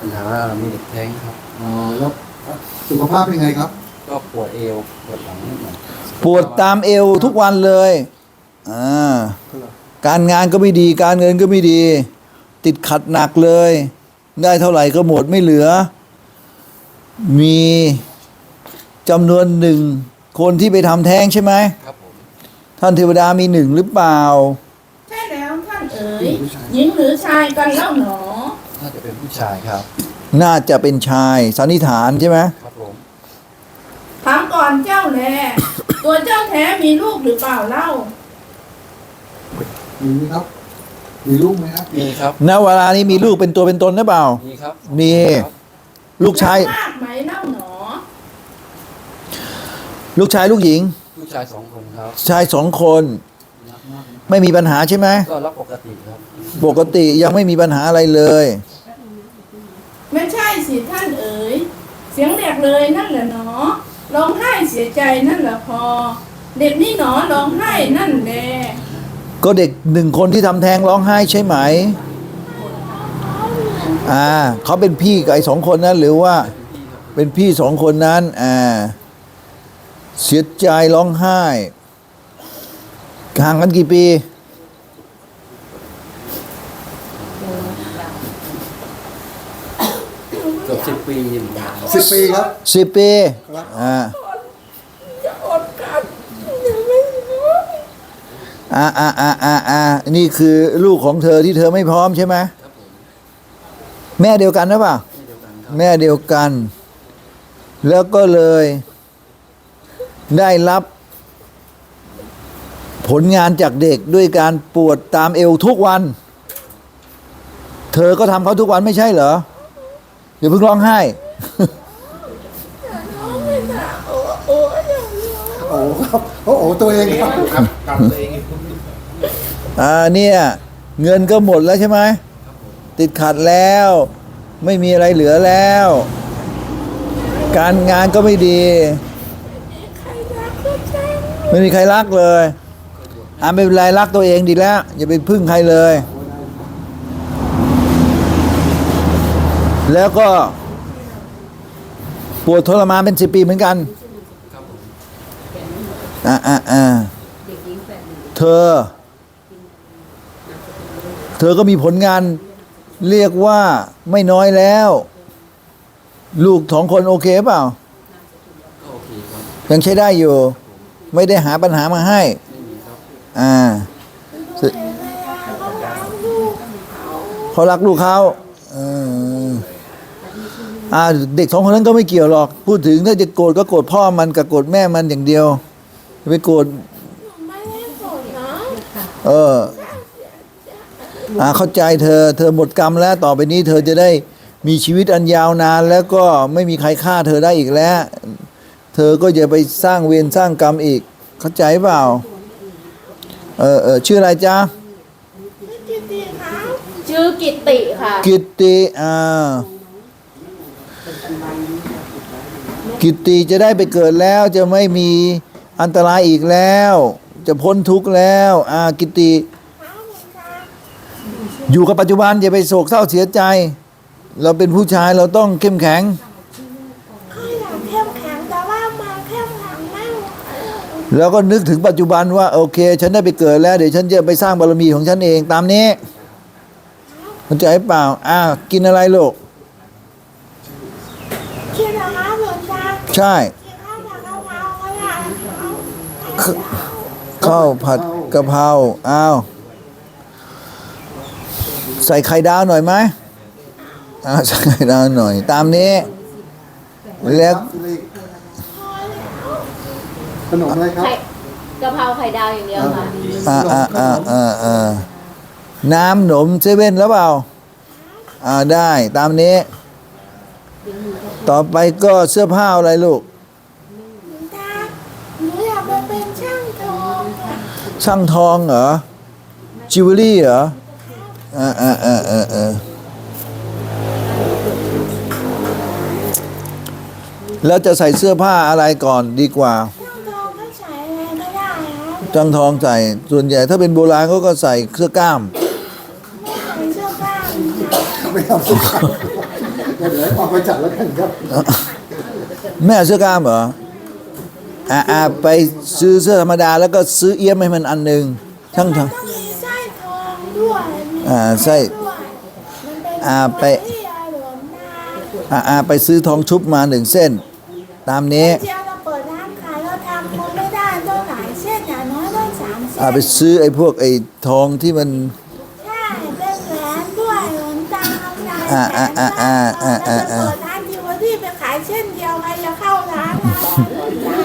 ปัญหามีเด็กแท้งครับ อ๋อแล้วสุขภาพเป็นไงครับ ก็ปวดเอวปวดหลังนิดหน่อยปวดตามเอวทุกวันเลยอ่าการงานก็ไม่ดีการเงินก็ไม่ดี ติดขัดหนักเลย ได้เท่าไหร่ก็หมดไม่เหลือ มีจำนวนหนึ่งคนที่ไปทำแท้งใช่ไหมครับผมท่านเทวดามีหนึ่งหรือเปล่า ใช่แล้วท่านเอ๋ยหญิงหรือชายกันเล่าหนอ น่าจะเป็นผู้ชายครับ น่าจะเป็นชายสันนิษฐานใช่ไหมครับผมถามก่อนเจ้าแลตัวเจ้าแท้มีลูกหรือเปล่าเล่า มีไหมครับ มีลูกไหมครับ มีครับ ณเวลานี้มีลูกเป็นตัวเป็นตนหรือเปล่า มีครับ มีครับลูกชาย มากไหมเล่าหนอ ลูกชายลูกหญิง ผู้ชายสองคนครับ ชายสองคน ไม่มีปัญหาใช่ไหมก็รับปกติครับ ปกติยังไม่มีปัญหาอะไรเลย ไม่ใช่สิท่านเอ๋ย เสียงเด็กเลยนั่นแหละหนอร้องไห้เสียใจนั่นแหละพอ เด็กนี่หนอร้องไห้นั่นแหละก็เด็กหนึ่งคนที่ทำแท้งร้องไห้ใช่ไหม อ่าเขาเป็นพี่กับไอ้สองคนนั้นหรือว่า เป็นพี่สองคนนั้น อ่า เสียใจร้องไห้ ห่างกันกี่ปีเกือบสิบปีเหมือนกันครับสิบปีครับ สิบปีครับ อ่าจะอดกันยังไม่รู้อ่าอ่าอ่าอ่าอ่านี่คือลูกของเธอที่เธอไม่พร้อมใช่ไหมครับผมแม่เดียวกันหรือเปล่าเช่นเดียวกันครับแม่เดียวกัน แล้วก็เลย ได้รับ ผลงานจากเด็กด้วยการปวดตามเอวทุกวัน เธอก็ทำเขาทุกวันไม่ใช่เหรออย่าเพิ่งร้องไห้น้องไม่น่าโอ้โอ้อย่างนี้โอ้ครับโอ้โหตัวเองครับอ่าเนี่ยเงินก็หมดแล้วใช่ไหมติดขัดแล้ว ไม่มีอะไรเหลือแล้ว การงานก็ไม่ดีใครรักก็ช่างไม่มีใครรักเลย อ่าไม่เป็นไรรักตัวเองดีแล้ว อย่าไปพึ่งใครเลย แล้วก็ปวดทรมานเป็นสิบปีเหมือนกันครับผมอ่าอ่าอ่าเธอ เธอก็มีผลงานเรียกว่าไม่น้อยแล้ว ลูกสองคนโอเคเปล่าก็โอเคครับยังใช้ได้อยู่ ไม่ได้หาปัญหามาให้ไม่มีครับ อ่าเขารักลูกเขาเอออ่าเด็กสองคนนั้นก็ไม่เกี่ยวหรอก พูดถึงถ้าจะโกรธก็โกรธพ่อมันกับโกรธแม่มันอย่างเดียวจะไปโกรธไม่ได้ผลนะเอออ่าเข้าใจเธอ เธอหมดกรรมแล้วต่อไปนี้ เธอจะได้มีชีวิตอันยาวนาน แล้วก็ไม่มีใครฆ่าเธอได้อีกแล้ว เธอก็อย่าไปสร้างเวรสร้างกรรมอีก เข้าใจเปล่า เออเออชื่ออะไรจ๊ะจิตติครับชื่อกิตติค่ะ กิตติอ่ากิตติจะได้ไปเกิดแล้วจะไม่มีอันตรายอีกแล้ว จะพ้นทุกข์แล้วอ่ากิตติ อยู่กับปัจจุบันอย่าไปโศกเศร้าเสียใจ เราเป็นผู้ชายเราต้องเข้มแข็ง ก็อยากเข้มแข็งแต่ว่ามาเข้มแข็งไม่ไหว แล้วก็นึกถึงปัจจุบันว่าโอเค ฉันได้ไปเกิดแล้ว เดี๋ยวฉันจะไปสร้างบารมีของฉันเองตามนี้เข้าใจเปล่าอ่ากินอะไรลูกคิดนะคะหลวงตาใช่คิดข้าวผัดกะเพราก็อยากเอาข้าวผัดกะเพราอ้าวใส่ไข่ดาวหน่อยไหมอ่าใส่ไข่ดาวหน่อย ตามนี้แล้ว ขนมอะไรครับ ไข่กะเพราไข่ดาวอย่างเดียวค่ะ อ่าอ่าอ่าอ่าอ่าน้ำหนมเซเว่นแล้วเปล่า อ่าได้ตามนี้ ต่อไปก็เสื้อผ้าอะไรลูก หลวงตาหนูอยากไปเป็นช่างทองอะช่างทองเหรอ จิวเวลรี่เหรออ่าอ่าอ่าอ่าอ่าแล้วจะใส่เสื้อผ้าอะไรก่อนดีกว่าช่างทองก็ใส่อะไรก็ได้ ครังทองใส่ ส่วนใหญ่ถ้าเป็นโบราณเขาก็ใส่เสื้อกล้ามไม่ใส่เสื้อกล้ามไม่เอาเสื้อกล้ามเดี๋ยวออกไปจัดแล้วกันครับแม่เอาเสื้อกล้ามเหรออ่าอ่าไปซื้อเสื้อธรรมดา แล้วก็ซื้อเอี้ยมให้มันอันหนึ่งช่างทางต้องมีไส้ทองด้วยมีอ่าไส้ด้วยมันเป็นอ่าไปที่อร่อยมาอ่าอ่าไปซื้อทองชุบมาหนึ่งเส้น ตามนี้ เจี ต้องสามเส้นอ่าไปซื้อไอ้พวกไอ้ทองที่มันใช่เป็นแหวนด้วยหลวงตาเอาใจอ่าอ่าอ่าอ่าอ่าอ่าอ่าเปิดร้านจิวเวลรี่ไปขายเส้นเดียวใครจะเข้าร้านล่ะหลวงตา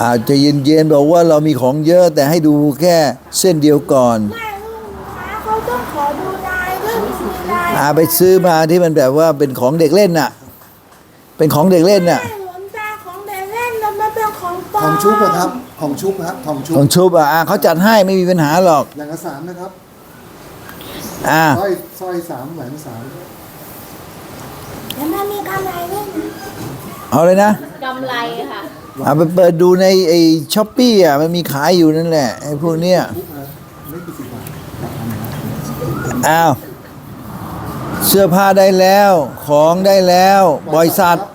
อาจจะเย็นๆบอกว่าเรามีของเยอะแต่ให้ดูแค่เส้นเดียวก่อนไม่ลูกค้าเขาต้องขอดูลายด้วยมีลายอาไปซื้อมาที่มันแบบว่าเป็นของเด็กเล่นน่ะ เป็นของเด็กเล่นน่ะไม่หล ของปลอมทองชุบอะครับทองชุบครับทองชุบของชุบอะอะเขาจัดให้ไม่มีปัญหาหรอก อย่างละสามนะครับอ่าสร้อยสร้อยสามแหวนสามแล้วมันมีกำไรด้วยนะเอาเลยนะกำไรค่ะ เอาไปเปิดดูในไอ้ช้อปปี้อะมันมีขายอยู่นั่นแหละไอ้พวกเนี้ยทุกนะไม่กี่สิบบาทอ้าวเสื้อผ้าได้แล้วของได้แล้วบอยสัตว์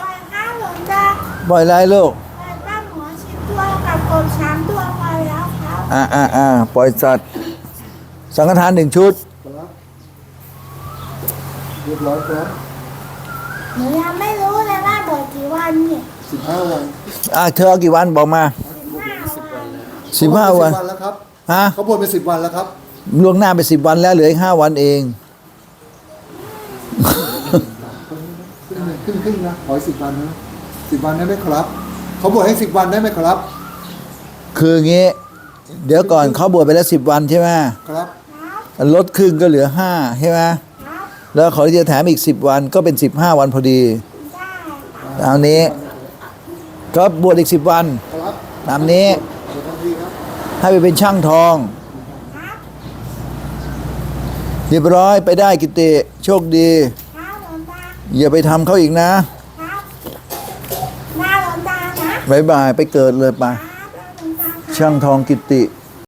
ปล่อยข้าวหลวงตาบอยอะไรลูก ปล่อยป้าหมูสิบตัว กับกบสามตัวพอแล้วครับอ่าอ่าอ่าปล่อยสัตว์ สังฆทานหนึ่งชุด ครับเรียบร้อยครับหนูยังไม่รู้เลยว่าบวชกี่วันเนี่ยสิบห้าวันอ่าเธอเอากี่วันบอกมาสิบห้าวันสิบห้าวันสิบวันแล้วครับฮะเขาบวชไปสิบวันแล้วครับล่วงหน้าไปสิบวันแล้วเหลืออีกห้าวันเอง ขึ้นขึ้นขึ้นนะขอสิบวันนะสิบวันได้ไหมครับ เขาบวชให้สิบวันได้ไหมครับ คืองี้ เดี๋ยวก่อนเขาบวชไปแล้วสิบวันใช่ไหมครับครับลดครึ่งก็เหลือห้าใช่ไหมครับแล้วเขาจะแถมอีกสิบวันก็เป็นสิบห้าวันพอดีได้ค่ะตามนี้ ก็บวชอีกสิบวันครับตามนี้เดี๋ยวทันทีครับให้ไปเป็นช่างทองครับเรียบร้อยไปได้กิติโชคดีครับหลวงตาอย่าไปทำเขาอีกนะครับหน้าหลวงตานะบายบายไปเกิดเลยไป ช่างทองกิติ